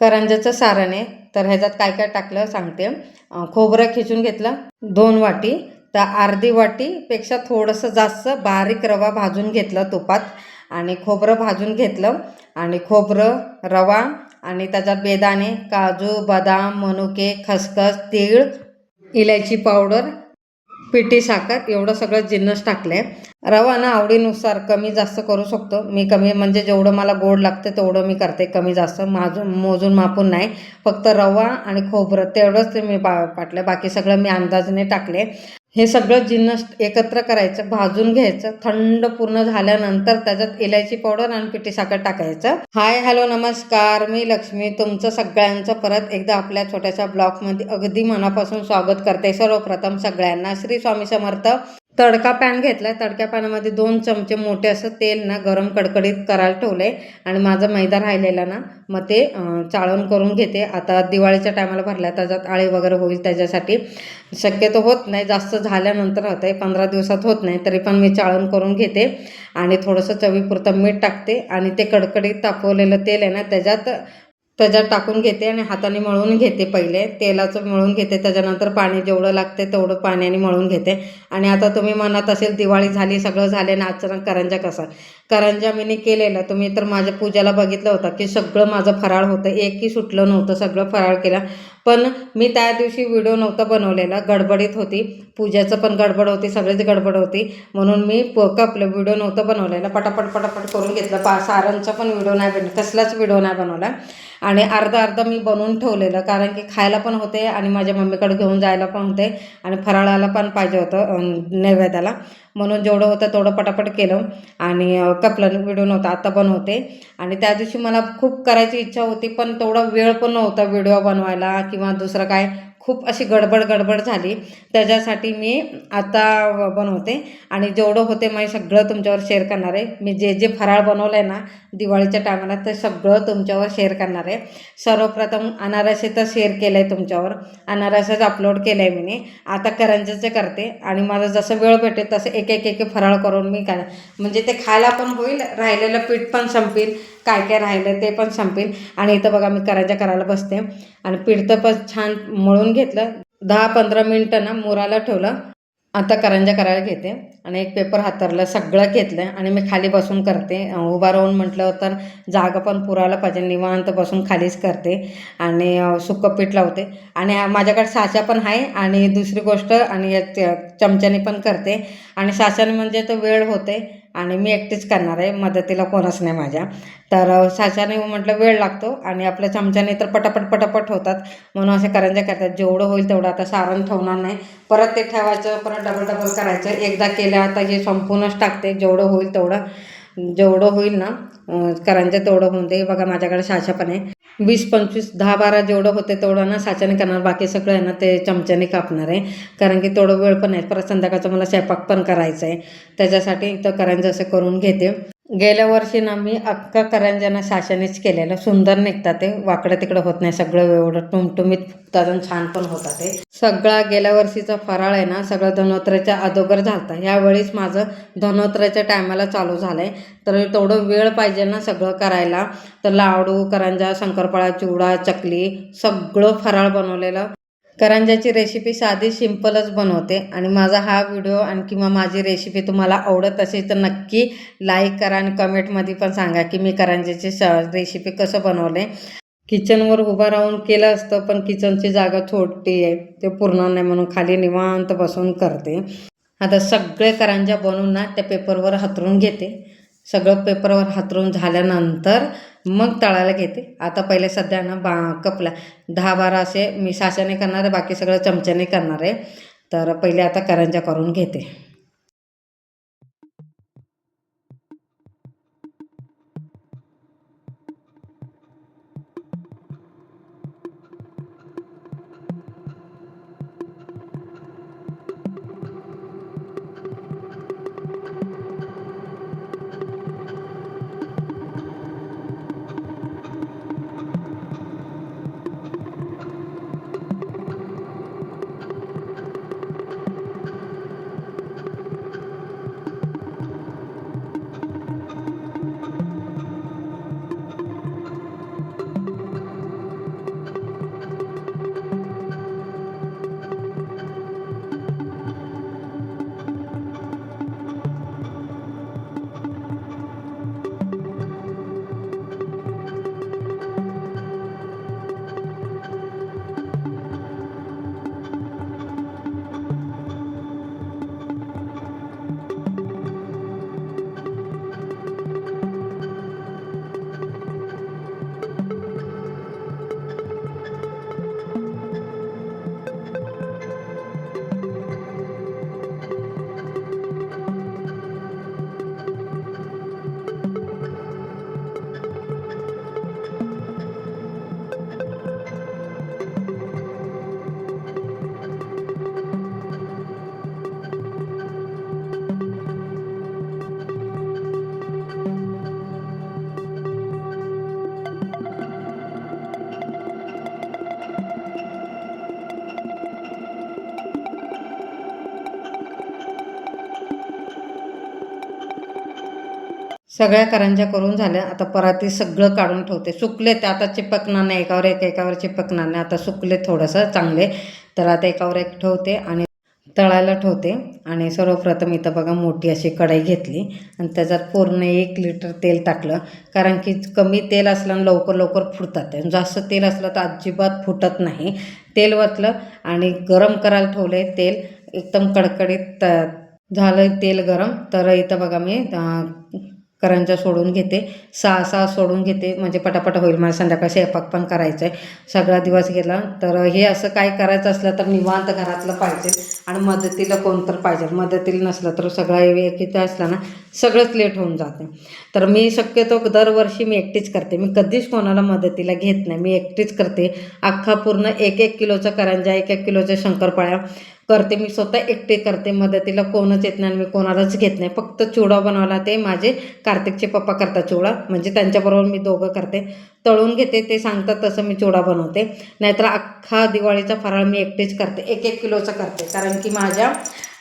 करंजाचं सारण आहे. तर ह्याच्यात काय काय टाकलं सांगते. खोबरं खिचून घेतलं. दोन वाटी. तर अर्धी वाटीपेक्षा थोडंसं जास्त बारीक रवा भाजून घेतलं तुपात. आणि खोबरं भाजून घेतलं. आणि खोबरं रवा आणि त्याच्यात बेदाणे काजू बदाम मनुके खसखस तीळ इलायची पावडर पिठी साखर एवढं सगळं जिन्नस टाकले रवा ना आवडीनुसार कमी जास्त करू शकतो. मी कमी म्हणजे जेवढं मला गोड लागतं तेवढं मी करते. कमी जास्त माजून मोजून मापून नाही. फक्त रवा आणि खोबरं तेवढंच ते मी पा पाटलं बाकी सगळं मी अंदाजाने टाकले हे सगळं जिन्नस एकत्र करायचं भाजून घ्यायचं थंड पूर्ण झाल्यानंतर त्याच्यात इलायची पावडर आणि पिठी साखर टाकायचं. हाय हॅलो नमस्कार. मी लक्ष्मी. तुमचं सगळ्यांचं परत एकदा आपल्या छोट्याशा ब्लॉगमध्ये अगदी मनापासून स्वागत करते सर्वप्रथम सगळ्यांना. श्री स्वामी समर्थ. तडका पॅन घेतला तडक्या पॅनामध्ये दोन चमचे मोठे असं तेल ना गरम कडकडीत करायला ठेवलं आहे आणि माझा मैदा राहिलेला ना मग ते चाळण करून घेते. आता दिवाळीच्या टायमाला भरल्या त्याच्यात आळे वगैरे होईल त्याच्यासाठी. शक्यतो होत नाही. जास्त झाल्यानंतर होतं आहे पंधरा दिवसात होत नाही. तरी पण मी चाळण करून घेते. आणि थोडंसं चवीपुरतं मीठ टाकते. आणि ते कडकडीत तापवलेलं तेल आहे ना त्याच्यात त्याच्यात टाकून घेते आणि हाताने मळून घेते पहिले. तेलाचं मळून घेते त्याच्यानंतर पाणी जेवढं लागते तेवढं पाण्याने मळून घेते. आणि आता तुम्ही म्हणत असेल दिवाळी झाली सगळं झाले ना अचानक करंजा कसा? करंजा मी केलेलं तुम्ही तर माझ्या पूजाला बघितलं होतं की सगळं माझं फराळ होतं. एकही सुटलं नव्हतं सगळं फराळ केलं. पण मी त्या दिवशी व्हिडिओ नव्हता बनवलेला. गडबडीत होती. पूजाचं पण गडबड होती सगळीच गडबड होती. म्हणून मी प कपलं व्हिडिओ नव्हता बनवलेला. पटापट पटापट करून घेतलं. पा सारांचा पण व्हिडिओ नाही बन कसलाच व्हिडिओ नाही बनवला. आणि अर्धा अर्धा मी बनवून ठेवलेलं. कारण की खायला पण होते आणि माझ्या मम्मीकडे घेऊन जायला पण होते. आणि फराळाला पण पाहिजे होतं नैवेद्याला. म्हणून जेवढं होतं तेवढं पटापट केलं आणि कपलन कपलं व्हिडिओ नव्हता आता बनवते आणि त्या दिवशी मला खूप करायची इच्छा होती पण तेवढा वेळ पण नव्हता व्हिडिओ बनवायला किंवा दुसरं काय खूप अशी गडबड गडबड झाली. त्याच्यासाठी मी आता बनवते. आणि जेवढं होते मी सगळं तुमच्यावर शेअर करणार आहे. मी जे जे फराळ बनवलं आहे ना दिवाळीच्या टायमाला ते सगळं तुमच्यावर शेअर करणार आहे. सर्वप्रथम अनारसे तर शेअर केलं आहे तुमच्यावर. अनारसच अपलोड केलं आहे मी आता करंजाचे करते. आणि मला जसं वेळ भेटेल तसं एक एक एक एक फराळ करून मी काय म्हणजे ते खायला पण होईल राहिलेलं पीठ पण संपेल. काय काय राहिलं ते पण संपेल. आणि इथं बघा मी करंजा करायला बसते. आणि पिठतं तर पण छान मळून घेतलं. दहा पंधरा मिनटं ना मुराला ठेवलं. आता करंजा करायला घेते. आणि एक पेपर हातरलं सगळं घेतलं आणि मी खाली बसून करते. उभा राहून म्हटलं तर जागा पण पुरायला पाहिजे. निवांत बसून खालीच करते. आणि सुकं पीठ लावते. आणि माझ्याकडे साचा पण आहे. आणि दुसरी गोष्ट आणि या च- चमच्याने पण करते. आणि साच्याने म्हणजे तो वेळ होते. आणि मी एकटीच करणार आहे मदतीला कोणच नाही माझ्या. तर साच्याने म्हटलं वेळ लागतो. आणि आपल्या चमच्याने तर पटापट पटापट होतात. म्हणून असे करंजा करतात. जेवढं होईल तेवढं आता सारण ठेवणार नाही. परत ते ठेवायचं परत डबल डबल करायचं. एकदा केलं आता हे संपूर्णच टाकते. जेवढं होईल तेवढं. जेवढं होईल ना अं, तेवढं होऊन दे बघा माझ्याकडे साचा पण आहे वीस पंचवीस दहा बारा जेवढं होते तेवढं ना साच्याने करणार. बाकी सगळं आहे ना ते चमच्याने कापणार आहे. कारण की तेवढं वेळ पण आहे परत संध्याकाळचं मला स्वयंपाक पण करायचं आहे त्याच्यासाठी तर करांचं असं करून घेते. गेल्या वर्षी ना मी अख्खा करंजाना साशानेच केलेलं. सुंदर निघतात ते. वाकडं तिकडं होत नाही. सगळं एवढं टुमटुमीत फुगतात आणि छान पण होतात ते. सगळा गेल्या वर्षीचा फराळ आहे ना सगळं धनोत्रच्या अगोदर झालता. ह्यावेळीच माझं धनोत्रच्या टायमाला चालू झालं आहे तर तेवढं वेळ पाहिजे ना सगळं करायला. तर लाडू करंजा शंकरपाळा चिवडा चकली सगळं फराळ बनवलेलं. करंजाची रेसिपी साधी सिंपलच बनवते. आणि माझा हा व्हिडिओ आणि किंवा माझी रेसिपी तुम्हाला आवडत असेल तर नक्की लाईक करा आणि कमेंटमध्ये पण सांगा की मी करंजाची स रेसिपी कसं बनवले. किचनवर उभं राहून केलं असतं पण किचनची जागा छोटी आहे. ते पूर्ण नाही म्हणून खाली निवांत बसून करते. आता सगळे करंजा बनवून ना त्या पेपरवर हातरून घेते. सगळं पेपरवर हातरून झाल्यानंतर मग तळायला घेते. आता पहिले सध्या ना बा कपला. दहा बारा असे मी साश्याने करणार आहे बाकी सगळं चमच्याने करणार आहे. तर पहिले आता करंजा करून घेते. सगळ्या करंज्या करून झाल्या. आता पराती सगळं काढून ठेवते. सुकले ते आता चिपकणार नाही. एकावर एक एकावर चिपकणार नाही. आता सुकले थोडंसं चांगले. तर आता एकावर एक ठेवते आणि तळायला ठेवते. आणि सर्वप्रथम इथं बघा मोठी अशी कढई घेतली. आणि त्याच्यात पूर्ण एक लिटर तेल टाकलं. कारण की कमी तेल असलं आणि लवकर लवकर फुटतात. जास्त तेल असलं तर अजिबात फुटत नाही. तेल वतलं आणि गरम करायला ठेवले तेल. एकदम कडकडीत त- झालं तेल गरम. तर इथं बघा मी करंजा सोडून घेते. सहा सहा सोडून घेते. म्हणजे पटापट होईल. मला संध्याकाळी स्वयंपाक पण करायचा आहे सगळा दिवस गेला. तर हे असं काय करायचं असलं तर निवांत घरातलं पाहिजे. आणि मदतीला कोण तर पाहिजे. मदतीला नसलं तर सगळा एकीचं असलं ना सगळंच लेट होऊन जाते. तर मी शक्यतो दरवर्षी मी एकटीच करते. मी कधीच कोणाला मदतीला घेत नाही. मी एकटीच करते. अख्खा पूर्ण एक एक किलोचा करंजा एक एक किलोच्या शंकरपाळ्या करते मी स्वतः एकटे करते मदतीला कोणच येत नाही मी कोणालाच घेत नाही. फक्त चिवडा बनवायला ते माझे कार्तिकचे पप्पा करतात चिवडा म्हणजे त्यांच्याबरोबर मी दोघं करते. तळून घेते ते सांगतात तसं मी चिवडा बनवते. नाहीतर अख्खा दिवाळीचा फराळ मी एकटेच करते. एक एक किलोचा करते. कारण की माझ्या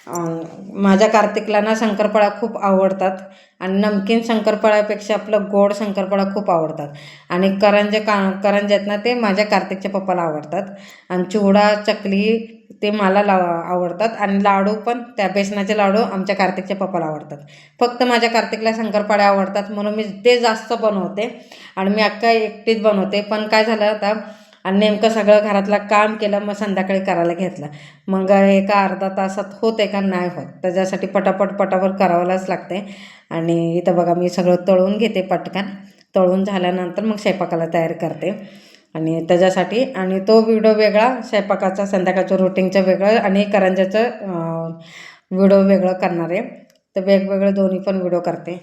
माझ्या कार्तिकला ना शंकरपाळा खूप आवडतात. आणि नमकीन शंकरपाळ्यापेक्षा आपलं गोड शंकरपाळा खूप आवडतात. आणि करंजे का करंजे आहेत ना ते माझ्या कार्तिकच्या पप्पाला आवडतात. आणि चिवडा चकली ते मला ला आवडतात. आणि लाडू पण त्या बेसनाचे लाडू आमच्या कार्तिकच्या पप्पाला आवडतात. फक्त माझ्या कार्तिकला शंकरपाळ्या आवडतात. म्हणून मी ते जास्त बनवते. आणि मी अख्खा एकटीच बनवते. पण काय झालं आता आणि नेमकं सगळं घरातलं काम केलं मग संध्याकाळी करायला घेतलं. मग एका अर्धा तासात होते का नाही होत. त्याच्यासाठी पटापट पटापट करावंच लागते आणि इथं बघा मी सगळं तळून घेते पटकन. तळून झाल्यानंतर मग स्वयंपाकाला तयार करते. आणि त्याच्यासाठी आणि तो व्हिडिओ वेगळा स्वयंपाकाचा संध्याकाळचं रुटीनचं वेगळं आणि करंजाचं व्हिडिओ वेगळं करणार. आहे तर वेगवेगळे दोन्ही पण व्हिडिओ करते.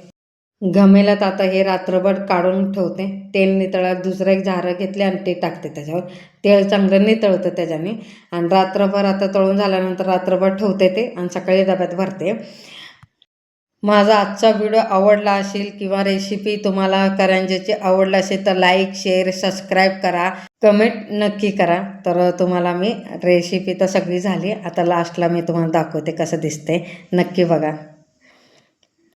गमेला आता हे रात्रभर काढून ठेवते. तेल नितळा दुसरं एक झारं घेतले आणि ते टाकते त्याच्यावर. तेल चांगलं नितळतं त्याच्याने. आणि रात्रभर आता तळून झाल्यानंतर रात्रभर ठेवते ते आणि सकाळी डब्यात भरते. माझा आजचा व्हिडिओ आवडला असेल किंवा रेसिपी तुम्हाला करंजाची आवडला असेल तर लाईक शेअर सबस्क्राईब करा. कमेंट नक्की करा. तर तुम्हाला मी रेसिपी तर सगळी झाली. आता लास्टला मी तुम्हाला दाखवते कसं दिसते नक्की बघा.